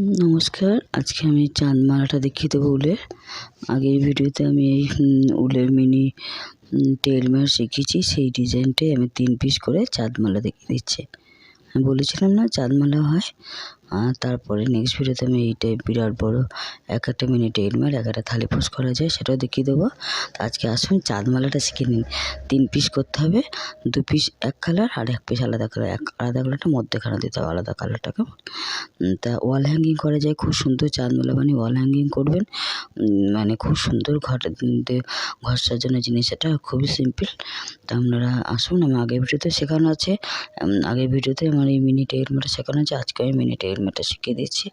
নমস্কার। আজকে আমি চাঁদ মালাটা দেখিয়ে দেবো উলের। আগের ভিডিওতে আমি এই উলের মিনি টেল মার শিখেছি। সেই ডিজাইনটাই আমি তিন পিস করে চাঁদ মালা দেখিয়ে দিচ্ছি। আমি বলেছিলাম না চাঁদ মালা হয় আর তারপরে নেক্সট ভিডিওতে আমি এইটাই বিরাট বড় এক একটা মিনি টেল মার এক একটা থালি পোস্ট করা যায়, সেটাও দেখিয়ে দেবো। আজকে আসুন চাঁদ মালাটা শিখে নিন। তিন পিস করতে হবে, দু পিস এক কালার আর এক পিস আলাদা কালার এক আলাদা কালারটা মধ্যেখানে দিতে হবে, আলাদা কালারটাকে তা ওয়াল হ্যাঙ্গিং করা যায়, খুব সুন্দর চাঁদমালা মানে ওয়াল হ্যাঙ্গিং করবেন। মানে খুব সুন্দর ঘর ঘর সাজানোর জিনিস এটা, খুবই সিম্পল তা আপনারা আসুন আমি আগের ভিডিওতে শেখানো আছে। আগের ভিডিওতে আমার এই মিনি টেবিল ম্যাটটা শেখানো আছে, আজকে আমি মিনি টেবিল ম্যাটটা শিখিয়ে দিচ্ছি।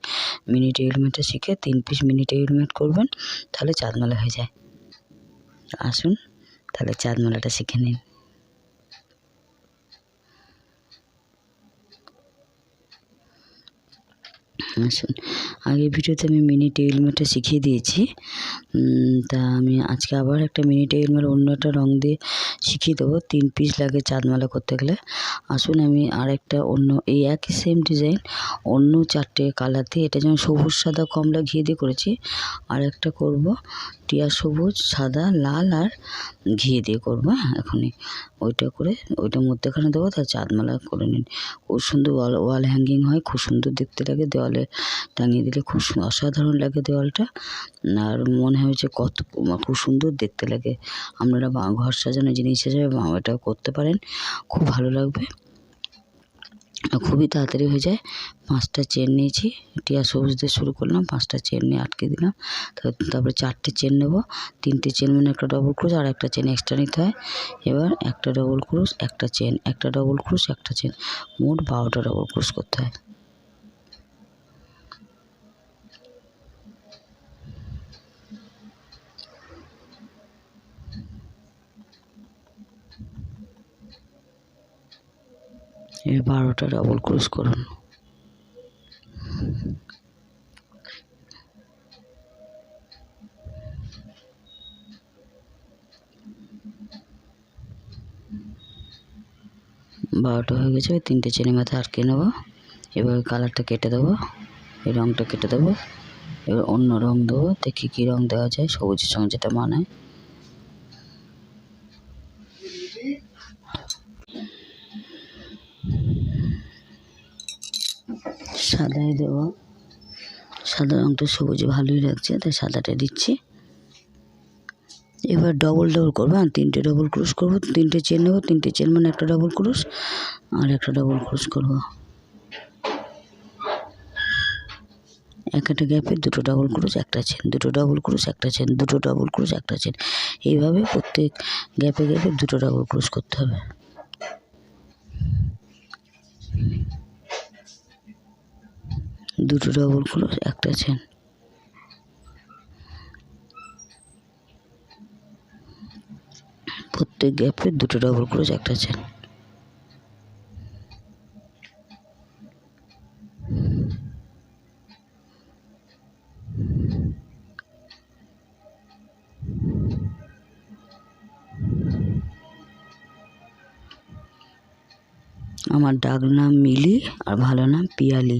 মিনি টেবিল ম্যাটটা শিখে তিন পিস মিনি টেবিল ম্যাট করবেন, তাহলে চাঁদমালা হয়ে যায়। আসুন, তাহলে চাঁদমালাটা শিখে নিন। আসুন আগের ভিডিওতে আমি মিনি টেবিল ম্যাটটা শিখিয়ে দিয়েছি। তা আমি আজকে আবার একটা মিনি টেবিল ম্যাট অন্য একটা রঙ দিয়ে শিখিয়ে দেবো, তিন পিস লাগে চাঁদমালা করতে গেলে। আসুন আমি আরেকটা অন্য, এই একই সেম ডিজাইন অন্য চারটে কালার দিয়ে, এটা যেমন সবুজ, সাদা, কমলা ঘিয়ে দিয়ে করেছি আর একটা করব। টিয়া সবুজ, সাদা, লাল আর ঘিয়ে দিয়ে করব হ্যাঁ? এখনই ওইটা করে, ওইটার মধ্যেখানে দেবো, তার চাঁদমালা করে নিন। খুব সুন্দর ওয়াল ওয়াল হ্যাঙ্গিং হয়, খুব সুন্দর দেখতে লাগে, দেওয়ালে টাঙিয়ে দিলে খুব অসাধারণ লাগে দেওয়ালটা। আর মনে হয় যে কত খুব সুন্দর দেখতে লাগে। আপনারা ঘর সাজানো জিনিস হিসেবে এটা করতে পারেন, খুব ভালো লাগবে। খুবই তাড়াতাড়ি হয়ে যায়। পাঁচটা চেন নিয়েছি, টিয়া সবুজ দিয়ে শুরু করলাম, পাঁচটা চেন নিয়ে আটকে দিলাম। তারপরে চারটে চেন নেব। তিনটে চেন মানে একটা ডবল ক্রুশ আর একটা চেন এক্সট্রা নিতে হয়। এবার একটা ডবল ক্রুশ একটা চেন একটা ডবল ক্রুশ একটা চেন মোট বারোটা ডবল ক্রুশ করতে হয়। এবার বারোটা ডাবল ক্রুশ করুন। বারোটা হয়ে গেছে তিনটে চেনের মাথায় আটকে নেব। এবার কালারটা কেটে দেবো, এই রঙটা কেটে দেবো। এবার অন্য রঙ দেবো, দেখি কী রঙ দেওয়া যায়, সবুজের সঙ্গে যেটা মানায় সাদাই দেবো সাদা রঙটা সবুজে ভালোই লাগছে, তাই সাদাটা দিচ্ছি। এবার ডবল ডবল করব, আর তিনটে ডবল ক্রুশ করব, তিনটে চেন নেব, তিনটে চেন মানে একটা ডবল ক্রুশ আর একটা ডবল ক্রুশ করব। এক একটা গ্যাপে দুটো ডবল ক্রুশ একটা চেন দুটো ডবল ক্রুশ একটা চেন দুটো ডবল ক্রুশ একটা চেন এইভাবে প্রত্যেক গ্যাপে গ্যাপে দুটো ডবল ক্রুশ করতে হবে। দুটো ডবল ক্রুশ একটা চেন প্রত্যেক গ্যাপে দুটো ডবল ক্রুশ একটা চেন আমার ডাক নাম মিলি আর ভালো নাম পিয়ালি।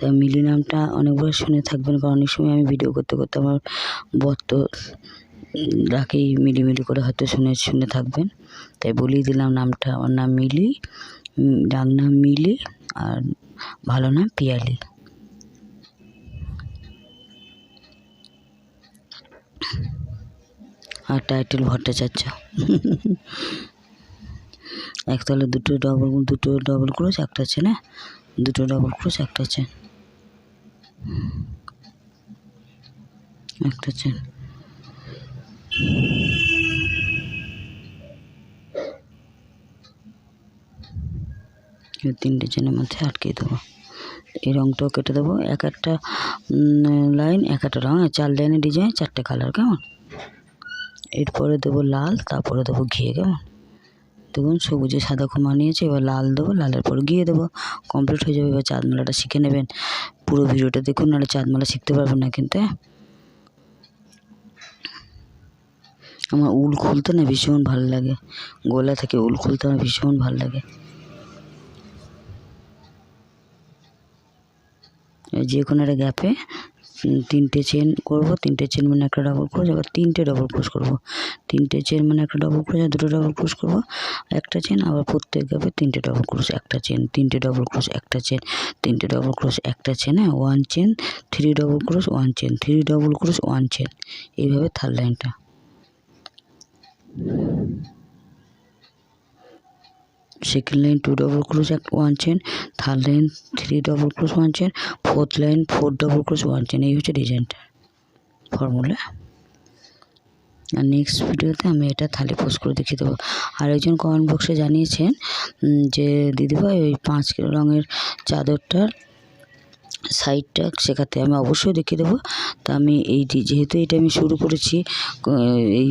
তাই মিলি নামটা অনেকবার শুনে থাকবেন, কারণ অনেক সময় আমি ভিডিও করতে করতে আমার বর তো ডাকেই মিলি মিলি করে হয়তো শুনে শুনে থাকবেন। তাই বলিয়ে দিলাম নামটা। আমার নাম মিলি ডাক নাম মিলি, আর ভালো নাম পিয়ালি। আর টাইটেল ভট্টাচার্য একতলে দুটো ডবল দুটো ডবল ক্রোশ একটা আছে না? দুটো ডবল ক্রোশ একটা চেন একটা চেন তিনটে চেনের মধ্যে আটকে দেবো। এই রঙটাও কেটে দেবো। এক একটা লাইন এক একটা রঙ চার লাইনের ডিজাইন চারটে কালার কেমন? এরপরে দেবো লাল, তারপরে দেবো ঘিয়ে, কেমন? দেখুন, সবুজে সাদা কমা নিয়েছি এবার লাল দেবো, লালের পর গিয়ে দেবো। কমপ্লিট হয়ে যাবে, এবার চাঁদমালাটা শিখে নেবেন। পুরো ভিডিওটা দেখুন, নাহলে চাঁদমালা শিখতে পারবেন না কিন্তু হ্যাঁ? আমার উল খুলতে না ভীষণ ভালো লাগে। গলা থেকে উল খুলতে আমার ভীষণ ভালো লাগে। যে কোনো একটা গ্যাপে তিনটে চেন করব, তিনটে চেন মানে একটা ডবল ক্রোশ আবার তিনটে ডবল ক্রোশ করব। তিনটে চেন মানে একটা ডবল ক্রোশ আর দুটো ডবল ক্রোশ করব। একটা চেন আবার প্রত্যেক গ্যাপে তিনটে ডবল ক্রোশ একটা চেন তিনটে ডবল ক্রোশ একটা চেন তিনটে ডবল ক্রোশ একটা চেন হ্যাঁ one chain three double crochet one chain three double crochet one chain এইভাবে থার্ড লাইনটা second line two double crochet এক one chain third line three double crochet one chain fourth line four double crochet one chain এই হচ্ছে ডিজাইনটা formula আর next ভিডিওতে আমি এটা থালি post করে দেখিয়ে দেবো। আর একজন কমেন্ট বক্সে জানিয়েছেন যে দিদিভাই ওই পাঁচ রঙের চাদরটার সাইডটা শেখাতে আমি অবশ্যই দেখিয়ে দেবো। তা আমি এই যেহেতু এটা আমি শুরু করেছি এই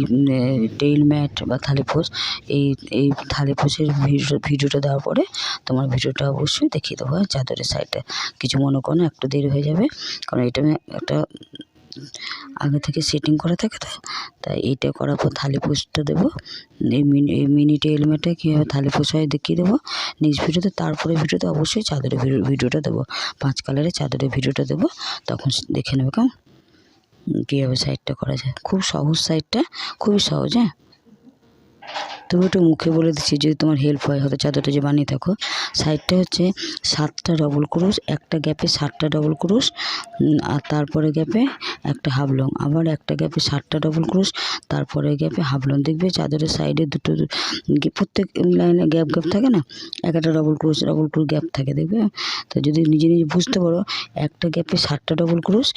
টেইল ম্যাট বা থালিপোষ এই এই থালিপোষের ভিডিও ভিডিওটা দেওয়ার পরে তোমার ভিডিওটা অবশ্যই দেখিয়ে দেবো হ্যাঁ, চাদরের সাইডটা। কিছু মনে করো না একটু দেরি হয়ে যাবে। কারণ এটা আমি একটা আগে থেকে সেটিং করা থাকে তো, তাই এইটা করার পর থালি পোষটা দেবো। এই মিনি এই মিনি টেইল কীভাবে থালি পোষ হয় দেখিয়ে দেবো। নিজ ভিডিওতে তারপরে ভিডিওতে অবশ্যই চাদরের ভিডিও- ভিডিওটা দেবো। পাঁচ কালারের চাদরের ভিডিওটা দেবো, তখন দেখে নেবে কেমন। কীভাবে সাইডটা করা যায়। খুব সহজ সাইডটা খুবই সহজ হ্যাঁ? তবু একটু মুখে বলে দিচ্ছি, যদি তোমার হেল্প হয়, হয়তো চাদরটা যে বানিয়ে থাকো। সাইডটা হচ্ছে সাতটা ডবল ক্রুশ একটা গ্যাপে সাতটা ডবল ক্রুশ আর তারপরে গ্যাপে একটা হাফ লং আবার একটা গ্যাপে সাতটা ডবল ক্রুশ তারপরে গ্যাপে হাফ লং দেখবে চাদরের সাইডে দুটো প্রত্যেক লাইনে গ্যাপ গ্যাপ থাকে না? এক একটা ডবল ক্রুশ ডবল ক্রুশ গ্যাপ থাকে, দেখবে? তো যদি নিজে নিজে বুঝতে পারো, একটা গ্যাপে সাতটা ডবল ক্রুশ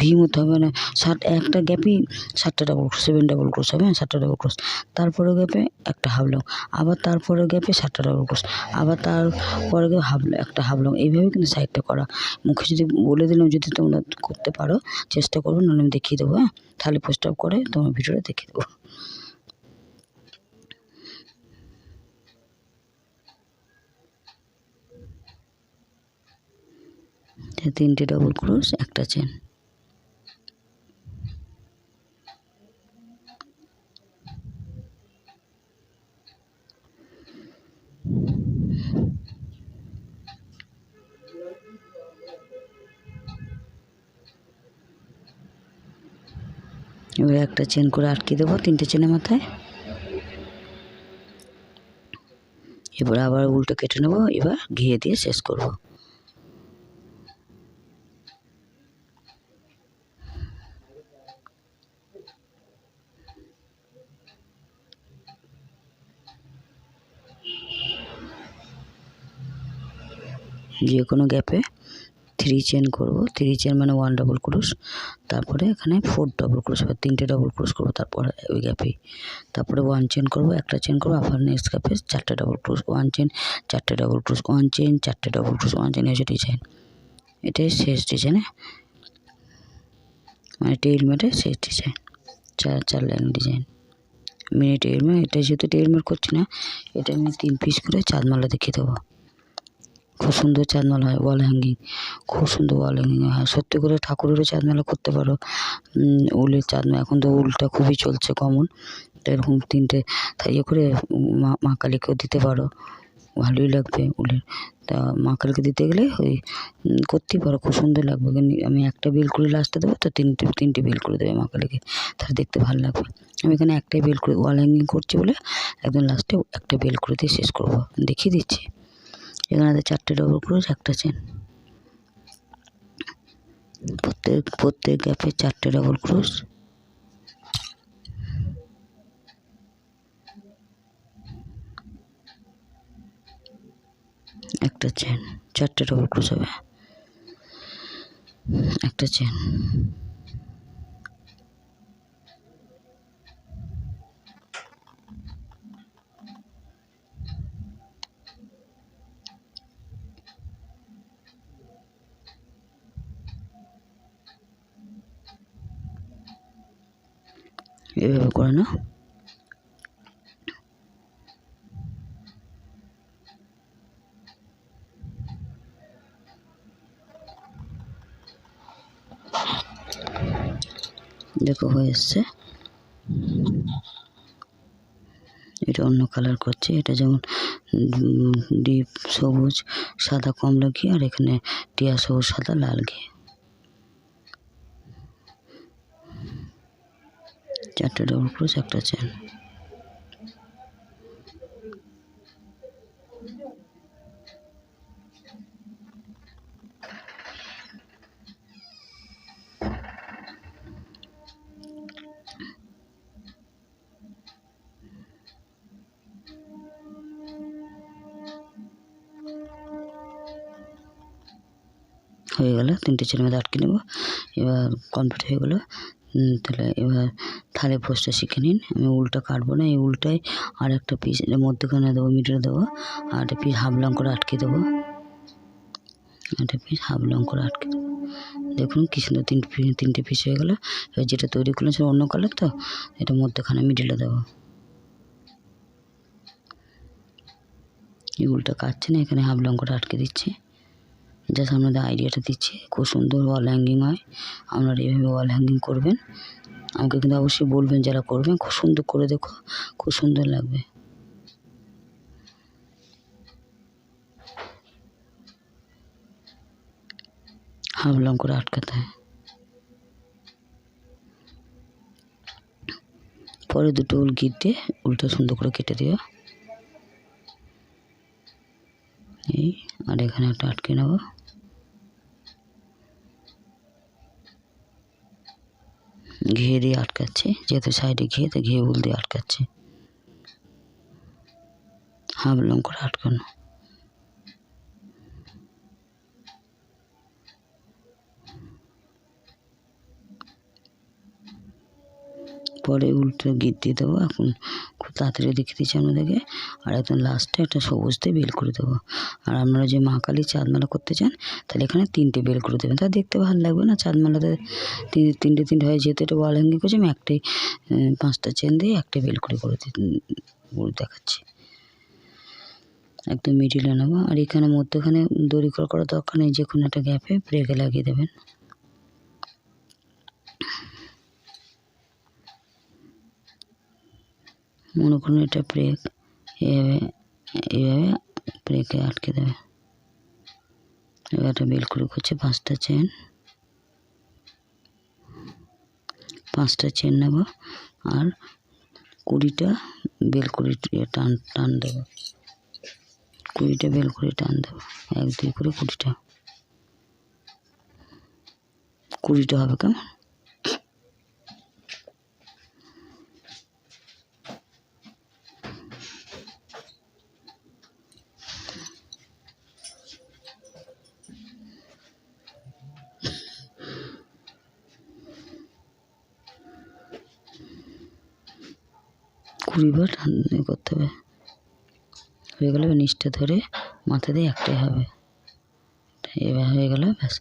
ভি মতো হবে না। ষাট একটা গ্যাপই সাতটা ডবল ক্রুশ সেভেন ডবল ক্রুশ হবে হ্যাঁ? সাতটা ডবল ক্রুশ তারপরে গ্যাপে একটা হাফ লং আবার তারপরে গ্যাপে সাতটা ডবল ক্রুশ আবার তারপরে গ্যাপে হাফ একটা হাফ লং এইভাবে কিন্তু সাইডটা করা। মুখে যদি বলে দিলাম যদি তোমরা করতে পারো, চেষ্টা করব, নাহলে আমি দেখিয়ে দেবো হ্যাঁ? তাহলে পোস্ট আপ করে তোমার ভিডিওটা দেখিয়ে দেবো। তিনটে ডবল ক্রোশ একটা চেন এবার একটা চেন করে আটকে দেবো, তিনটে চেনের মাথায়। এবার আবার উল্টো কেটে নেব, এবার ঘিয়ে দিয়ে শেষ করব। যে কোনো গ্যাপে থ্রি চেন করব। থ্রি চেন মানে ওয়ান ডবল ক্রোশ তারপরে এখানে ফোর ডবল ক্রোশ আবার তিনটে ডবল ক্রোশ করব, তারপরে ওই গ্যাপেই তারপরে ওয়ান চেন করব, একটা চেন করব আবার নেক্সট গ্যাপে চারটে ডবল ক্রোশ ওয়ান চেন চারটে ডবল ক্রোশ ওয়ান চেন চারটে ডবল ক্রোশ ওয়ান চেন হচ্ছে ডিজাইন এটাই শেষ ডিজাইনে মানে টেইল ম্যাটের শেষ ডিজাইন চার চার line design mini table mat এটা যেহেতু টেইল ম্যাট করছি না, এটা আমি তিন পিস করে চাঁদমালা দেখিয়ে দেবো। খুব সুন্দর চাঁদমালা হয় ওয়াল হ্যাঙ্গিং খুব সুন্দর ওয়াল হ্যাঙ্গিং হয়। সত্যি করে ঠাকুরেরও চাঁদমালা করতে পারো। উলের চাঁদমা এখন তো উলটা খুবই চলছে কমন তো এরকম তিনটে ইয়ে করে মা মা কালীকেও দিতে পারো। ভালোই লাগবে উলের। তা মা কালীকে দিতে গেলে ওই করতেই পারো, খুব সুন্দর লাগবে। আমি একটা বেল করে লাস্টে দেবো, তো তিনটে তিনটে বেল করে দেবে মা কালীকে। তাহলে দেখতে ভালো লাগবে। আমি এখানে একটাই বেল করে ওয়াল হ্যাঙ্গিং করছি বলে একদম লাস্টে একটা বেল করে দিয়ে শেষ করব। দেখিয়ে দিচ্ছি। এখানে চারটে ডবল ক্রোশ একটা চেন প্রত্যেক প্রত্যেক গ্যাপে চারটে ডবল ক্রোশ একটা চেন চারটে ডবল ক্রোশ হবে। একটা চেন এভাবে করে দেখো, হয়ে এসছে। এটা অন্য কালার করছে। এটা যেমন ডিপ সবুজ, সাদা কমলা ঘি, আর এখানে টিয়া সবুজ, সাদা লাল ঘি। চারটে ডবল ক্রোচ একটা চেন হয়ে গেল, তিনটে চেনের মধ্যে আটকে নেব। এবার কমপ্লিট হয়ে গেলো। তাহলে এবার থালে পোস্টটা শিখে নিন। আমি উলটা কাটবো না, এই উলটায় আর একটা পিস মধ্যখানে দেবো মিডিলে দেবো, আর একটা পিস হাফ লং করে আটকে দেবো। একটা পিস হাফ লং করে আটকে দেবো। দেখুন কি সুন্দর তিন, তিনটে পিস হয়ে গেলো। এবার যেটা তৈরি করলাম সেটা অন্য কালার তো, এটা মধ্যখানে মিডিলে দেবো। এই উলটা কাটছে না, এখানে হাফ লং করে আটকে দিচ্ছি। জাস্ট আপনাদের আইডিয়াটা দিচ্ছি, খুব সুন্দর ওয়াল হ্যাঙ্গিং হয়। আপনারা এইভাবে ওয়াল হ্যাঙ্গিং করবেন। আমাকে কিন্তু অবশ্যই বলবেন যারা করবেন। খুব সুন্দর করে দেখো, খুব সুন্দর লাগবে। হাফ লং করে আটকাতে। হয় পরে দুটো উল গিট দিয়ে উলটা সুন্দর করে কেটে দিও। এই, আর এখানে একটা আটকে নেব। ঘিয়ে দিয়ে আটকাচ্ছে, যেহেতু সাইডে ঘিয়ে তো ঘিয়ে উল দিয়ে আটকাচ্ছে। হাফ লং করে আটকানো। পরে উল্টো গিট দিয়ে দেবো, এখন তাড়াতাড়ি দেখে দিচ্ছি আপনাদেরকে আর একদম লাস্টে একটা সবুজ দিয়ে বেল করে দেবো। আর আপনারা যে মা কালী চাঁদমালা করতে চান, তাহলে এখানে তিনটে বেল করে দেবেন। তা দেখতে ভালো লাগবে না চাঁদমালাতে? তিনটে তিনটে হয় যেহেতু এটা ওয়াল হ্যাঙ্গিং করছি, আমি একটাই পাঁচটা চেন দিয়ে একটা বেল করে করে দেখাচ্ছি। একদম মিডিলে নেব। আর এখানে মধ্যখানে দড়ি করা করার দরকার নেই, যে কোনো একটা গ্যাপে ব্রেকে লাগিয়ে দেবেন। মনে করুন এটা ব্রেক এভাবে এভাবে ব্রেকে আটকে দেবে। এবার একটা বেল করে করছে পাঁচটা চেন। পাঁচটা চেন নেব আর কুড়িটা বেল করে টান টান দেবো। কুড়িটা বেল করে টান দেবো। এক, দুই করে কুড়িটা। কুড়িটা হবে কেমন? কুড়ি বার করতে হবে। হয়ে গেলে নিচটা ধরে মাথা দিয়ে একটাই হবে। এবার হয়ে গেল, ব্যাস।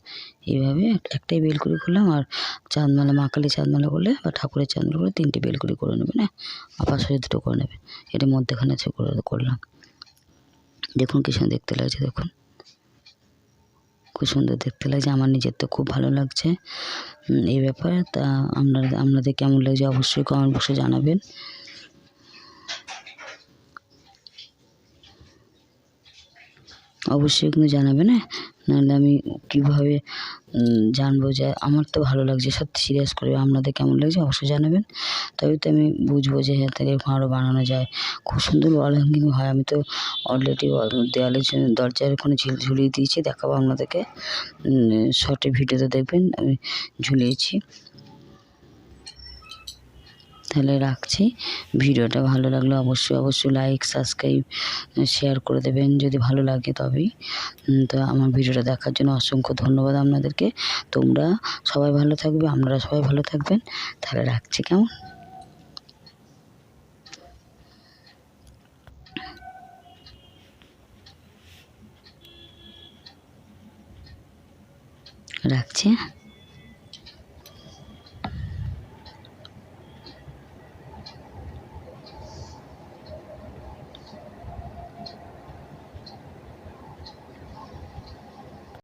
এইভাবে একটাই বেলকুড়ি করলাম আর চাঁদমালা, মা কালী চাঁদমালা করলে বা ঠাকুরের চাঁদমালা করলে তিনটে বেলকুড়ি করে নেবে, না? আপার সাথে দুটো করে নেবে। এটা মধ্যেখানে সে করে, করলাম। দেখুন কি সুন্দর দেখতে লাগছে, দেখুন। খুব সুন্দর দেখতে লাগছে, আমার নিজের তো খুব ভালো লাগছে। এই ব্যাপারে তা আপনাদের আপনাদের কেমন লাগছে অবশ্যই কমেন্ট বক্সে জানাবেন। অবশ্যই কিন্তু জানাবে না নাহলে আমি কীভাবে জানব যে আমার তো ভালো লাগছে, সত্যি সিরিয়াস করে আপনাদের কেমন লাগছে অবশ্যই জানাবেন। তবে তো আমি বুঝব যে হ্যাঁ তাহলে আরও বানানো যায়। খুব সুন্দর ওয়াল হ্যাঙ্গিং হয়। আমি তো অলরেডি দেওয়ালের দরজার ওখানে ঝুলিয়ে দিয়েছি, দেখাবো আপনাদেরকে। শর্টে ভিডিওতে দেখবেন, আমি ঝুলিয়েছি। তাহলে রাখছি। ভিডিওটা ভালো লাগলে অবশ্যই অবশ্যই লাইক সাবস্ক্রাইব শেয়ার করে দেবেন। যদি ভালো লাগে তবেই। তো আমার ভিডিওটা দেখার জন্য অসংখ্য ধন্যবাদ আপনাদেরকে। তোমরা সবাই ভালো থাকবে আপনারা সবাই ভালো থাকবেন। তাহলে রাখছি কেমন? রাখছি হ্যাঁ?